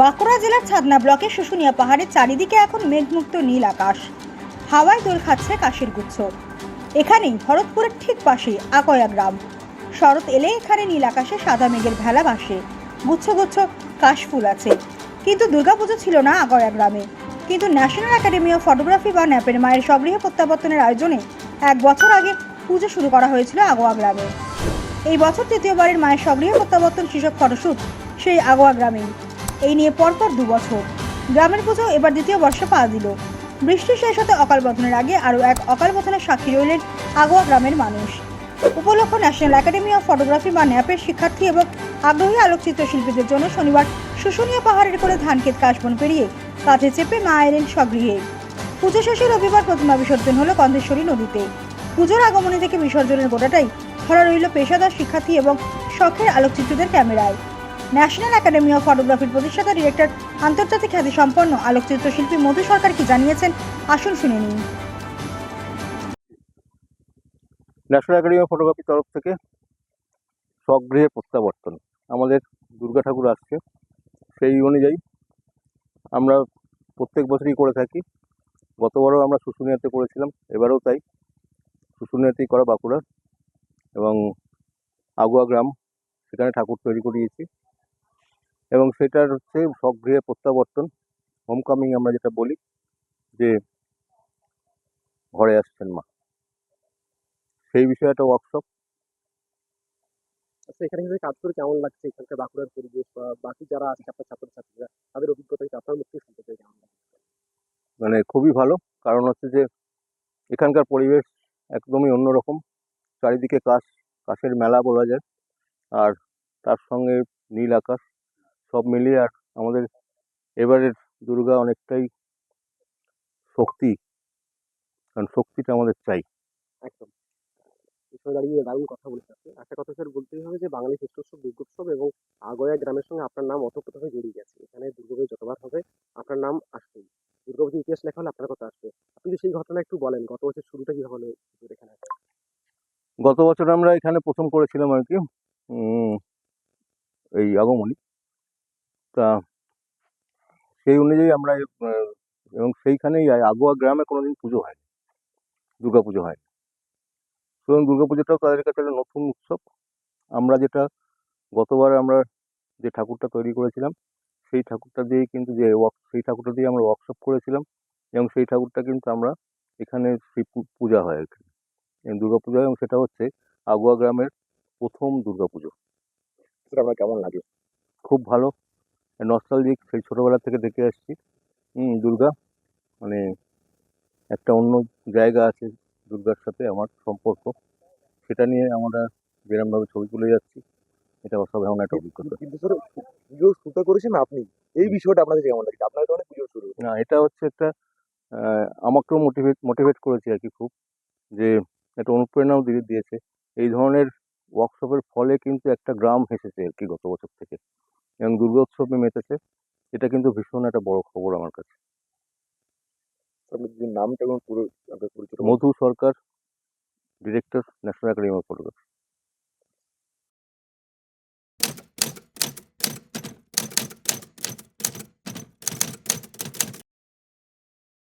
বাঁকুড়া জেলার ছাদনা ব্লকে শুশুনিয়া পাহাড়ের চারিদিকে এখন মেঘমুক্ত নীল আকাশ। হাওয়ায় দোল খাচ্ছে কাশের গুচ্ছ। এখানেই ভরতপুরের ঠিক পাশে আকয়া গ্রাম। শরৎ এলে এখানে নীল আকাশে সাদা মেঘের ভেলা ভাসে। গুচ্ছ গুচ্ছ কাশফুল আছে। কিন্তু দুর্গাপুজো ছিল না আগয়া গ্রামে। কিন্তু ন্যাশনাল একাডেমি অফ ফটোগ্রাফি বা ন্যাপের মায়ের স্বগৃহ প্রত্যাবর্তনের আয়োজনে এক বছর আগে পুজো শুরু করা হয়েছিল আগোয়া গ্রামে। এই বছর তৃতীয়বারের মায়ের স্বগৃহ প্রত্যাবর্তন শীর্ষক ফটোশ্যুট সেই আগোয়া গ্রামেই। এই নিয়ে পরপর দু বছর। গ্রামের পুজো এবার দ্বিতীয় বর্ষে পা দিল। বৃষ্টি শেষ হতে অকাল বোধনের আগে আরও এক অকাল বোধনের সাক্ষী রইলেন আগোয়া গ্রামের মানুষ। উপলক্ষ ন্যাশনাল একাডেমি অফ ফটোগ্রাফি বা ন্যাপের শিক্ষার্থী এবং আগ্রহী আলোকচিত্র শিল্পীদের জন্য শনিবার শুশুনিয়া পাহাড়ের কোলে ধানক্ষেত কাশবন পেরিয়ে কাঁধে চেপে মা এলেন স্বগৃহে। পুজো শেষে রবিবার প্রতিমা বিসর্জন হলো কন্ধেশ্বরী নদীতে। পুজোর আগমনী থেকে বিসর্জনের গোটাটাই ধরা রইল পেশাদার শিক্ষার্থী এবং শখের আলোকচিত্রীদের ক্যামেরায়। ন্যাশনাল একাডেমি অফ ফটোগ্রাফির প্রতিষ্ঠাতা ডিরেক্টর আন্তর্জাতিক খ্যাতি সম্পন্ন আলোকচিত্র শিল্পী মধু সরকার কি জানিয়েছেন? আসুন শুনে নিন ন্যাশনাল একাডেমি অফ ফটোগ্রাফির তরফ থেকে স্বগৃহের প্রত্যাবর্তন। আমাদের দুর্গা ঠাকুর আসছে। সেই অনুযায়ী আমরা প্রত্যেক বছরই করে থাকি। গতবারও আমরা শুশুনিয়াতে করেছিলাম, এবারেও তাই। শুশুনিয়াতেই করা বাঁকুড়া এবং আগুয়া গ্রাম, সেখানে ঠাকুর তৈরি করিয়েছি। এবং সেটার হচ্ছে স্বগৃহের প্রত্যাবর্তন হোমকামিং আমরা যেটা বলি যে ঘরে আসছেন মা। সেই বিষয়ে একটা ওয়ার্কশপ আচ্ছা এখানে এসে কাজ করে কেমন লাগছে? এখানকার বাঁকুড়ার পরিবেশ বা বাকি যারা আছে আপনার ছাত্রছাত্রীরা তাদের অভিজ্ঞতা আপনার মুখ থেকে শুনতে চাই কেমন মানে খুবই ভালো। কারণ হচ্ছে যে এখানকার পরিবেশ একদমই অন্যরকম। চারিদিকে কাশ কাশের মেলা বলা যায়। আর তার সঙ্গে নীল আকাশ। সব মিলিয়ে আর আমাদের এবারের দুর্গা অনেকটাই শক্তি কারণ শক্তিটা আমাদের চাই। একদম। এসবে দাঁড়িয়ে দারুণ কথা বলেছে আপনি। একটা কথা স্যার বলতেই হবে যে বাঙালি শ্রেষ্ঠোৎসব দুর্গোৎসব এবং আগয়া গ্রামের সঙ্গে আপনার নাম অতপ্রতভাবে জড়িয়ে গেছে। এখানে দুর্গাপুজো যতবার হবে আপনার নাম আসবেই। দুর্গাপুজো ইতিহাস লেখা হলে আপনার কথা আসবে। আপনি সেই ঘটনা একটু বলেন গত বছর শুরুটা কীভাবে হলো এখানে? গত বছর আমরা এখানে প্রথম করেছিলাম আর কি এই আগমনী। তা সেই অনুযায়ী আমরা এবং সেইখানেই আগোয়া গ্রামে কোনোদিন পুজো হয় দুর্গা পুজো হয় সুতরাং দুর্গা পুজোটাও তাদের কাছে একটা নতুন উৎসব। আমরা যেটা গতবার আমরা যে ঠাকুরটা তৈরি করেছিলাম সেই ঠাকুরটা দিয়েই কিন্তু যে ওয়ার্ক সেই ঠাকুরটা দিয়ে আমরা ওয়ার্কশপ করেছিলাম এবং সেই ঠাকুরটা কিন্তু আমরা এখানে সেই পূজা হয় আর এখানে দুর্গা পূজা এবং সেটা হচ্ছে আগুয়া গ্রামের প্রথম দুর্গা পুজো। সেটা আপনার কেমন লাগে খুব ভালো। নস্টালজিক সেই ছোটোবেলা থেকে দেখে আসছি। দুর্গা। মানে একটা অন্য জায়গা আছে দুর্গার সাথে আমার সম্পর্ক। সেটা নিয়ে আমরা যেরমভাবে ছবি তুলে যাচ্ছি এটা অসাধারণ একটা অভিজ্ঞতা। কিন্তু স্যার পুজো শুরুটা করেছেন আপনি। এই বিষয়টা আপনাদের কেমন লাগে? আপনার কারণে পুজো শুরু। না এটা হচ্ছে একটা আমাকেও মোটিভেট মোটিভেট করেছে আর কি খুব যে একটা অনুপ্রেরণাও দিয়ে দিয়েছে। এই ধরনের ওয়ার্কশপের ফলে কিন্তু একটা গ্রাম হেসেছে আর কি গত বছর থেকে। এবং দুর্গোৎসবে মেতেছে এটা কিন্তু ভীষণ একটা বড় খবর আমার কাছে। নামটা এবং পুরো Madhu Sarkar director national academy of photography.